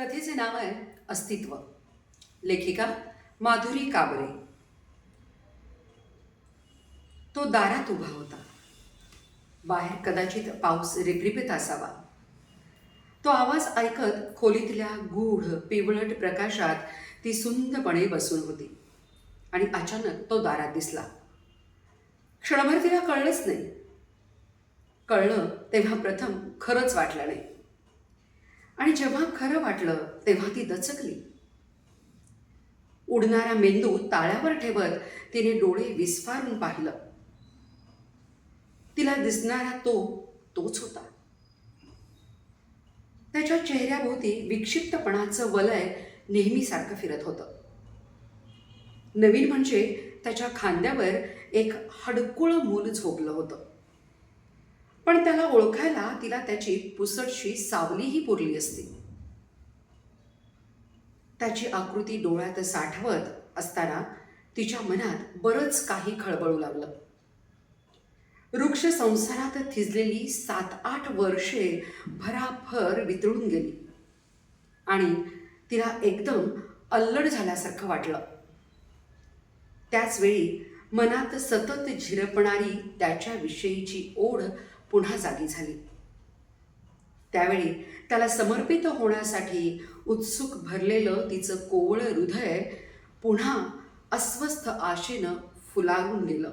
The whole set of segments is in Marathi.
कथेचे नाव आहे अस्तित्व. लेखिका माधुरी काबरे तो दारात उभा होता. बाहेर कदाचित पाऊस रिपरिपीत असावा. तो आवाज ऐकत खोलीतल्या गूढ पिवळट प्रकाशात ती सुंदरपणे बसून होती. आणि अचानक तो दारात दिसला. क्षणभर तिला कळलंच नाही. कळलं तेव्हा प्रथम खरंच वाटलं नाही. आणि जेव्हा खरं वाटलं तेव्हा ती दचकली. उडणारा मेंदू ताळ्यावर ठेवत तिने डोळे विस्फारून पाहिलं. तिला दिसणारा तो तोच होता. त्याच्या चेहऱ्याभोवती विक्षिप्तपणाचं वलय नेहमीसारखं फिरत होतं. नवीन म्हणजे त्याच्या खांद्यावर एक हडकुळ मूल झोपलं होतं. पण त्याला ओळखायला तिला त्याची पुसटशी सावलीही पुरली असती. त्याची आकृती डोळ्यात साठवत असताना तिच्या मनात बरंच काही खळबळू लागलं. वृक्ष संसारात थिजलेली सात आठ वर्षे भराभर वितळून गेली. आणि तिला एकदम अल्लड झाल्यासारखं वाटलं. त्याचवेळी मनात सतत झिरपणारी त्याच्याविषयीची ओढ पुन्हा जागी झाली. त्यावेळी त्याला समर्पित होण्यासाठी उत्सुक भरलेलं तिचं कोवळं हृदय पुन्हा अस्वस्थ आशेनं फुलारून गेलं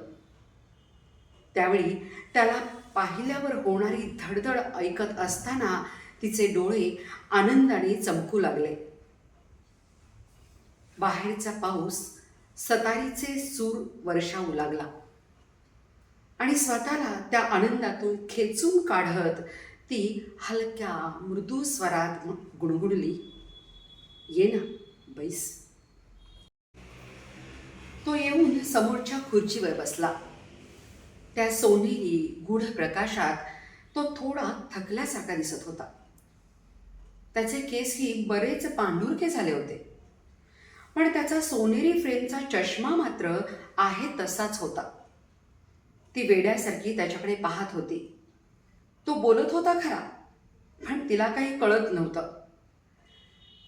त्यावेळी त्याला पाहिल्यावर होणारी धडधड ऐकत असताना तिचे डोळे आनंदाने चमकू लागले. बाहेरचा पाऊस सतारीचे सूर वर्षावू लागला. आणि स्वतःला त्या आनंदातून खेचून काढत ती हलक्या मृदू स्वरात गुणगुणली. ये ना बैस. तो येऊन समोरच्या खुर्चीवर बसला. त्या सोनेरी गूढ प्रकाशात तो थोडा थकल्यासारखा दिसत होता. त्याचे केसही बरेच पांढुरके झाले होते. पण त्याचा सोनेरी फ्रेमचा चष्मा मात्र आहे तसाच होता. ती वेड्यासारखी त्याच्याकडे पाहत होती. तो बोलत होता खरा पण तिला काही कळत नव्हतं.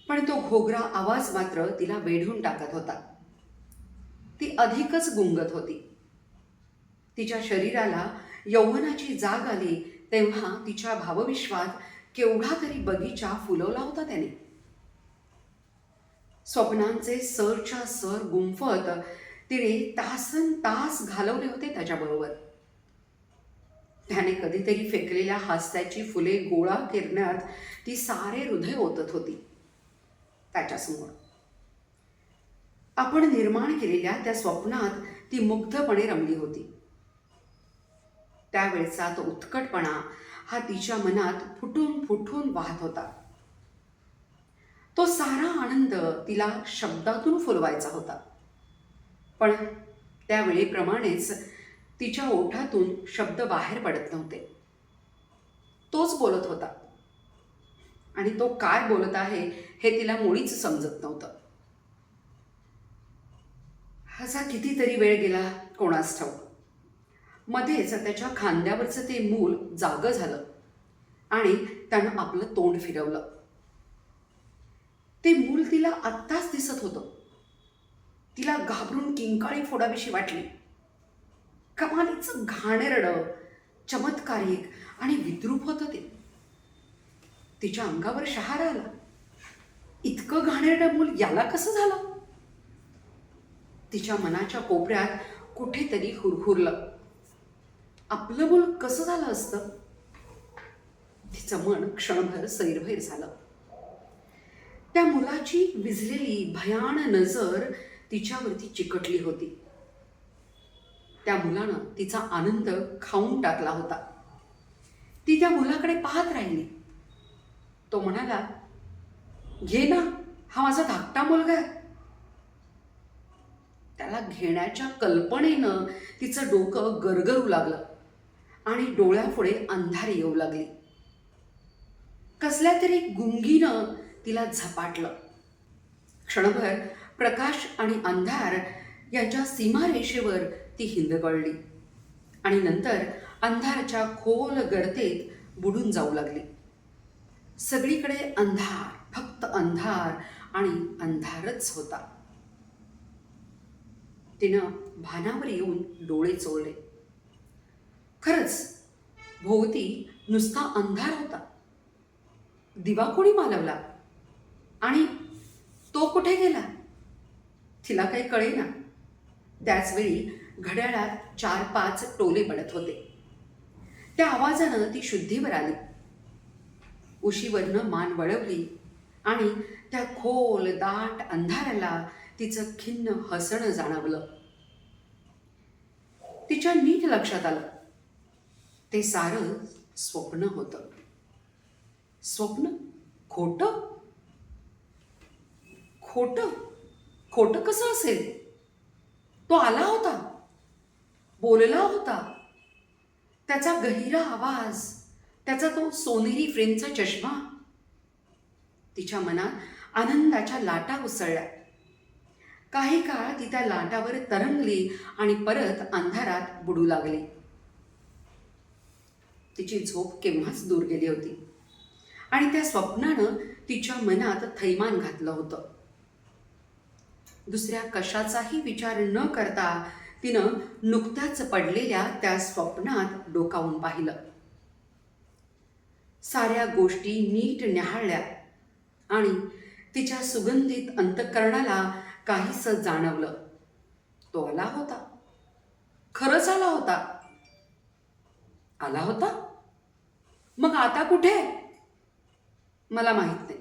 पण तो घोगरा आवाज मात्र तिला वेढून टाकत होता. ती अधिकच गुंगत होती. तिच्या शरीराला यौवनाची जाग आली तेव्हा तिच्या भावविश्वात केवढा तरी बगीचा फुलवला होता त्याने. स्वप्नांचे सरच्या सर गुंफत तिने तासन तास घालवले होते त्याच्याबरोबर. त्याने कधीतरी फेकलेल्या हास्याची फुले गोळा करण्यात ती सारे हृदय ओतत होती. त्याच्यासमोर. आपण निर्माण केलेल्या त्या स्वप्नात ती मुग्धपणे रमली होती. त्यावेळचा तो उत्कटपणा हा तिच्या मनात फुटून फुटून वाहत होता. तो सारा आनंद तिला शब्दातून फुलवायचा होता. पण त्यावेळेप्रमाणेच तिच्या ओठातून शब्द बाहेर पडत नव्हते. तोच बोलत होता. आणि तो काय बोलत आहे हे तिला मुळीच समजत नव्हतं. असा कितीतरी वेळ गेला कोणास ठाऊक. मध्येच त्याच्या खांद्यावरचं ते मूल जागं झालं आणि त्यानं आपलं तोंड फिरवलं. ते मूल तिला आत्ताच दिसत होतं. तिला घाबरून किंकाळी फोडावीशी वाटली. कमालीचं घाणेरडं चमत्कारिक आणि विद्रूप होतं ते. तिच्या अंगावर शहारा आला. इतकं घाणेरडं मूल याला कसं झालं? तिच्या मनाच्या कोपऱ्यात कुठेतरी हुरहुरलं. आपलं मूल कसं झालं असतं? तिचं मन क्षणभर सैरभैर झालं. त्या मुलाची विझलेली भयान नजर तिच्यावरती चिकटली होती. त्या मुलानं तिचा आनंद खाऊन टाकला होता. ती त्या मुलाकडे पाहत राहिली. तो म्हणाला घे ना हा माझा धाकटा मुलगा आहे. त्याला घेण्याच्या कल्पनेनं तिचं डोकं गरगरू लागलं आणि डोळ्यापुढे अंधार येऊ लागली. कसल्या तरी गुंगीनं तिला झपाटलं. क्षणभर प्रकाश आणि अंधार यांच्या सीमारेषेवर ती हिंदकळली आणि नंतर अंधाराच्या खोल गर्तेत बुडून जाऊ लागली. सगळीकडे अंधार फक्त अंधार आणि अंधारच होता. तिनं भानावर येऊन डोळे चोळले. खरंच भोवती नुसता अंधार होता. दिवा कोणी मालवला? आणि तो कुठे गेला? तिला काही कळेना. त्याचवेळी घड्याळात चार पाच टोले पडत होते. त्या आवाजानं ती शुद्धीवर आली. उशीवरनं मान वळवली आणि त्या खोल दाट अंधाराला तिचं खिन्न हसणं जाणवलं. तिच्या नीट लक्षात आलं. ते सारं स्वप्न होतं. स्वप्न खोटं? खोटं? खोटं कसं असेल? तो आला होता. बोलला होता. त्याचा गहिरा आवाज त्याचा तो सोनेरी फ्रेमचा चष्मा. तिच्या मनात आनंदाच्या लाटा उसळल्या. काही काळ ती त्या लाटावर तरंगली आणि परत अंधारात बुडू लागली. तिची झोप केव्हाच दूर गेली होती. आणि त्या स्वप्नानं तिच्या मनात थैमान घातलं होतं. दुसऱ्या कशाचाही विचार न करता तिनं नुकत्याच पडलेल्या त्या स्वप्नात डोकावून पाहिलं. साऱ्या गोष्टी नीट न्याहाळल्या आणि तिच्या सुगंधित अंतकरणाला काहीस जाणवलं. तो आला होता. खरंच आला होता. आला होता? मग आता कुठे? मला माहीत नाही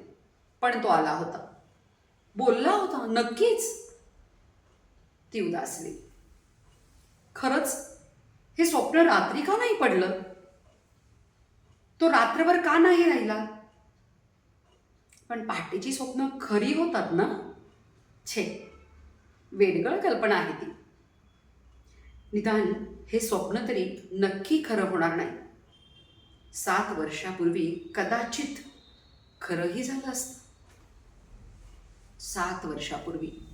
पण तो आला होता. बोलला होता नक्कीच. ती उदासली. खरंच हे स्वप्न रात्री का नाही पडलं? तो रात्रभर का नाही राहिला? पण पहाटेची स्वप्न खरी होतात ना? छे वेडगळ कल्पना आहे ती. निदान हे स्वप्न तरी नक्की खरं होणार नाही. सात वर्षापूर्वी कदाचित खरंही झालं असतं. सात वर्षापूर्वी.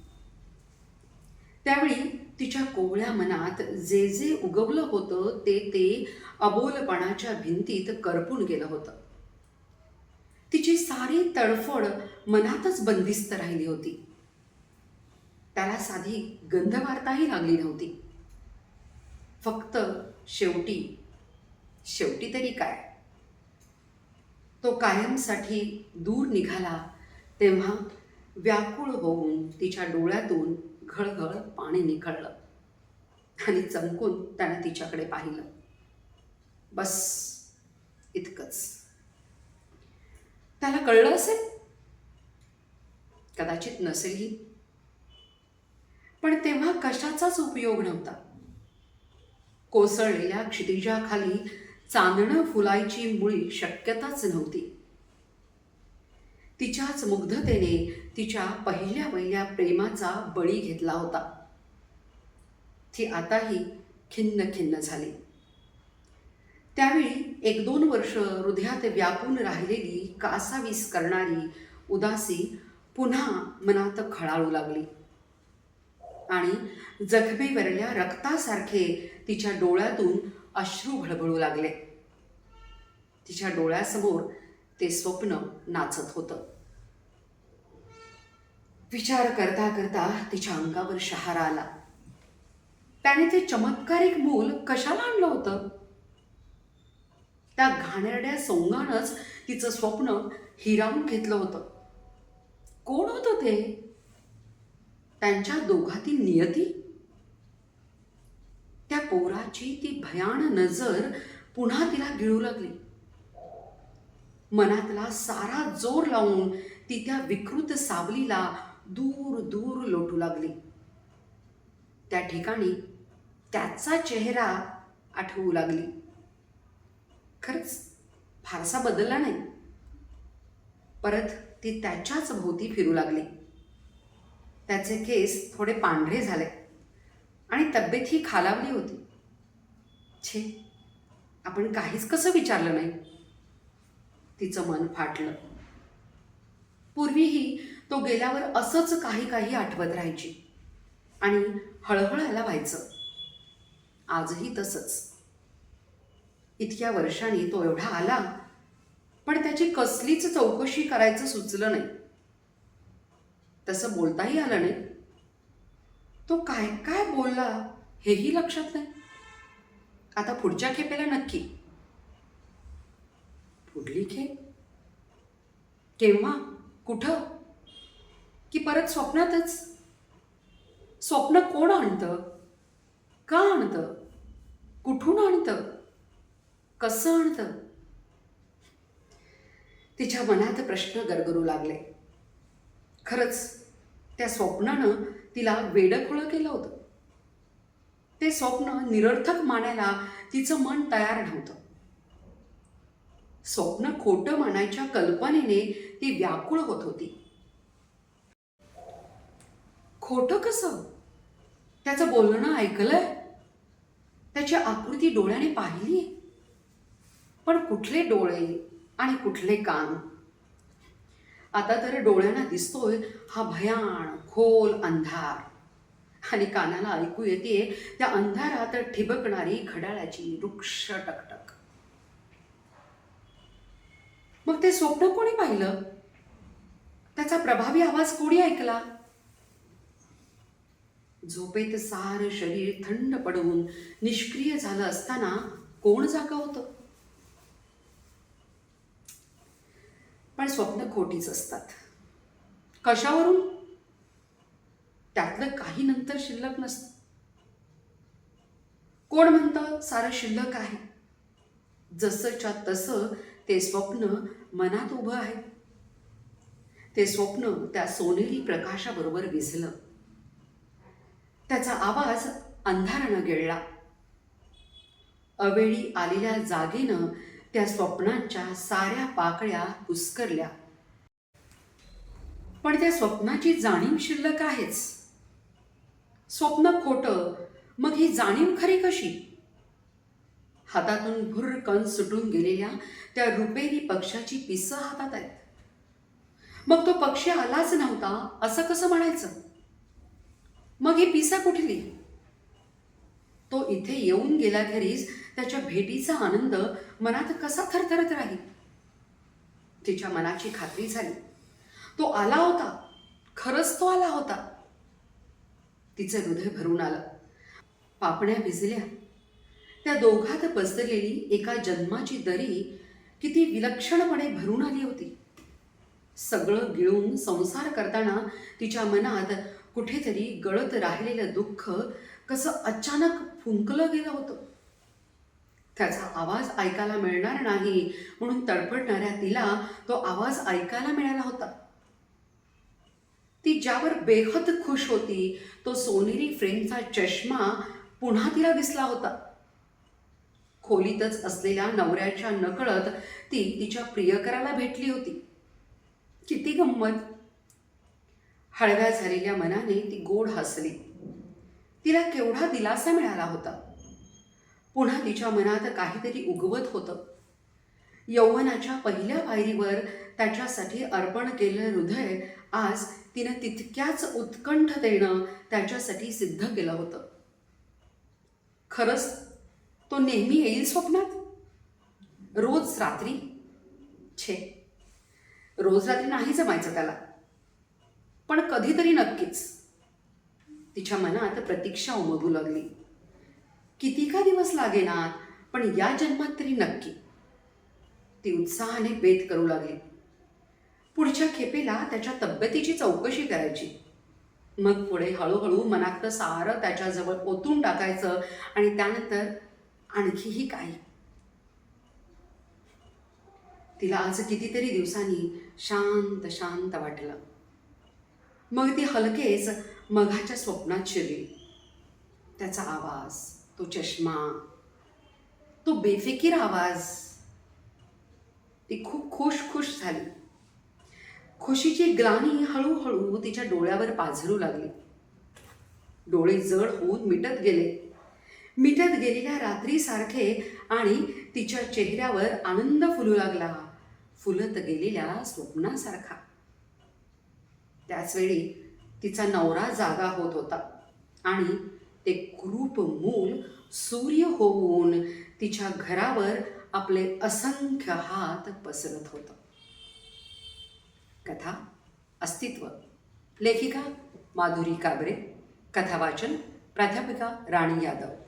त्यावेळी तिच्या कोवळ्या मनात जे जे उगवलं होतं ते ते अबोलपणाच्या भिंतीत करपून गेलं होतं. तिची सारी तडफड मनातच बंदिस्त राहिली होती. त्याला साधी गंधवार्ताही लागली नव्हती. फक्त शेवटी शेवटी तरी काय? तो कायमसाठी दूर निघाला तेव्हा व्याकुळ होऊन तिच्या डोळ्यातून घळघळ पाणी निखळलं आणि चमकून त्यानं तिच्याकडे पाहिलं. बस इतकंच. त्याला कळलं असेल? कदाचित नसेलही. पण तेव्हा कशाचाच उपयोग नव्हता. कोसळलेल्या क्षितिजाखाली चांदणं फुलायची मुळी शक्यताच नव्हती. तिच्याच मुग्धतेने तिच्या पहिल्या पहिल्या प्रेमाचा बळी घेतला होता. ती आताही खिन्न खिन्न झाली. त्यावेळी एक दोन वर्ष हृदयात व्यापून राहिलेली कासावीस करणारी उदासी पुन्हा मनात खळाळू लागली. आणि जखमेवरल्या रक्तासारखे तिच्या डोळ्यातून अश्रू भळभळू लागले. तिच्या डोळ्यासमोर ते स्वप्न नाचत होतं. विचार करता करता तिच्या अंगावर शहारा आला. त्याने ते चमत्कारिक मूल कशाला आणलं होतं? त्या घाणेरड्या सोंगानच तिचं स्वप्न हिरावून घेतलं होतं. कोण होतं ते? त्यांच्या दोघातील नियती? त्या पोराची ती भयान नजर पुन्हा तिला गिळू लागली. मनातला सारा जोर लावून ती त्या विकृत सावलीला दूर दूर लोटू लागली. त्या ठिकाणी त्याचा चेहरा आठवू लागली. खरंच फारसा बदलला नाही. परत ती त्याच्याच भोवती फिरू लागली. त्याचे केस थोडे पांढरे झाले आणि तब्येत ही खालावली होती. छे आपण काहीच कसं विचारलं नाही? तिचं मन फाटलं. पूर्वीही तो गेल्यावर असंच काही काही आठवत राहायची. आणि हळहळायला व्हायचं आजही तसंच. इतक्या वर्षांनी तो एवढा आला पण त्याची कसलीच चौकशी करायचं सुचलं नाही. तसं बोलताही आलं नाही. तो काय काय बोलला हेही लक्षात नाही. आता पुढच्या खेपेला नक्की. कुठली खेप केव्हा? कुठं? की परत स्वप्नातच? स्वप्न कोण आणतं? का आणतं? कुठून आणतं? कसं आणतं? तिच्या मनात प्रश्न गरगरू लागले. खरंच त्या स्वप्नानं तिला वेडखोळं केलं होतं. ते स्वप्न निरर्थक मानायला तिचं मन तयार नव्हतं. स्वप्न खोटं म्हणायच्या कल्पनेने ती व्याकुळ होत होती. खोटं कसं? त्याचं बोलणं ऐकलंय? त्याची आकृती डोळ्याने पाहिली पण कुठले डोळे आणि कुठले कान? आता तर डोळ्यांना दिसतोय हा भयान खोल अंधार. आणि कानाला ऐकू येते त्या अंधारात ठिबकणारी खडाळ्याची वृक्ष टकटक. मग ते स्वप्न कोणी पाहिलं? त्याचा प्रभावी आवाज कोणी ऐकला? झोपेत सार शरीर थंड पडून निष्क्रिय झालं असताना कोण जागा होत पण स्वप्न खोटीच असतात. कशावरून? त्यातलं काही नंतर शिल्लक नसतं. कोण म्हणतं सारं शिल्लक आहे? जसंच्या तसं ते स्वप्न मनात उभं आहे. ते स्वप्न त्या सोनेरी प्रकाशाबरोबर विझलं त्याचा आवाज अंधारानं गिळला. अवेळी आलेल्या जागेनं त्या स्वप्नांच्या साऱ्या पाकळ्या पुस्करल्या. पण त्या स्वप्नाची जाणीव शिल्लक आहेच. स्वप्न खोटं मग ही जाणीव खरी कशी? हातातून भुरकन सुटून गेलेल्या त्या रुपेरी पक्षाची पिसं हातात आहेत. मग तो पक्षी आलाच नव्हता असं कसं म्हणायचं? मग ही पिसा कुठली? तो इथे येऊन गेल्याखेरीज त्याच्या भेटीचा आनंद मनात कसा थरथरत राहील? तिच्या मनाची खात्री झाली. तो आला होता. खरंच तो आला होता. तिचं हृदय भरून आलं. पापण्या भिजल्या. त्या दोघात पसरलेली एका जन्माची दरी किती विलक्षणपणे भरून आली होती. सगळं गिळून संसार करताना तिच्या मनात कुठेतरी गळत राहिलेलं दुःख कसं अचानक फुंकलं गेलं होतं. त्याचा आवाज ऐकायला मिळणार नाही म्हणून तडफडणाऱ्या तिला तो आवाज ऐकायला मिळाला होता. ती ज्यावर बेहद खुश होती तो सोनेरी फ्रेमचा चष्मा पुन्हा तिला दिसला होता. खोलीतच असलेल्या नवऱ्याच्या नकळत ती तिच्या प्रियकराला भेटली होती. किती गंमत. हळव्या झालेल्या मनाने ती गोड हसली. तिला केवढा दिलासा मिळाला होता. पुन्हा तिच्या मनात काहीतरी उगवत होतं. यौवनाच्या पहिल्या पायरीवर त्याच्यासाठी अर्पण केलेलं हृदय आज तिनं तितक्याच उत्कंठतेनं त्याच्यासाठी सिद्ध केलं होतं. खरंच तो नेहमी येईल स्वप्नात? रोज रात्री? छे. रोज रात्री नाही जमायचं त्याला. पण कधीतरी नक्कीच. तिच्या मनात प्रतीक्षा उमगू लागली. किती का दिवस लागेनात पण या जन्मात तरी नक्की. ती उत्साहाने बेत करू लागली. पुढच्या खेपेला त्याच्या तब्येतीची चौकशी करायची. मग पुढे हळूहळू मनातलं सारं त्याच्याजवळ ओतून टाकायचं आणि त्यानंतर आणखीही काही. तिला आज कितीतरी दिवसांनी शांत शांत वाटलं. मग ती हलकेच मघाच्या स्वप्नात शिरली. त्याचा आवाज तो चष्मा तो बेफिकीर आवाज ती खूप खुश खुश झाली. खुशीची ग्लानी हळूहळू तिच्या डोळ्यावर पाझरू लागली. डोळे जड होऊन मिटत गेले. मिटत गेलेल्या रात्रीसारखे आणि तिच्या चेहऱ्यावर आनंद फुलू लागला. फुलत गेलेल्या स्वप्नासारखा. त्याचवेळी तिचा नवरा जागा होत होता आणि ते कुरूप मूल सूर्य होऊन तिच्या घरावर आपले असंख्य हात पसरत होतं. कथा अस्तित्व. लेखिका माधुरी काबरे. कथावाचन प्राध्यापिका राणी यादव.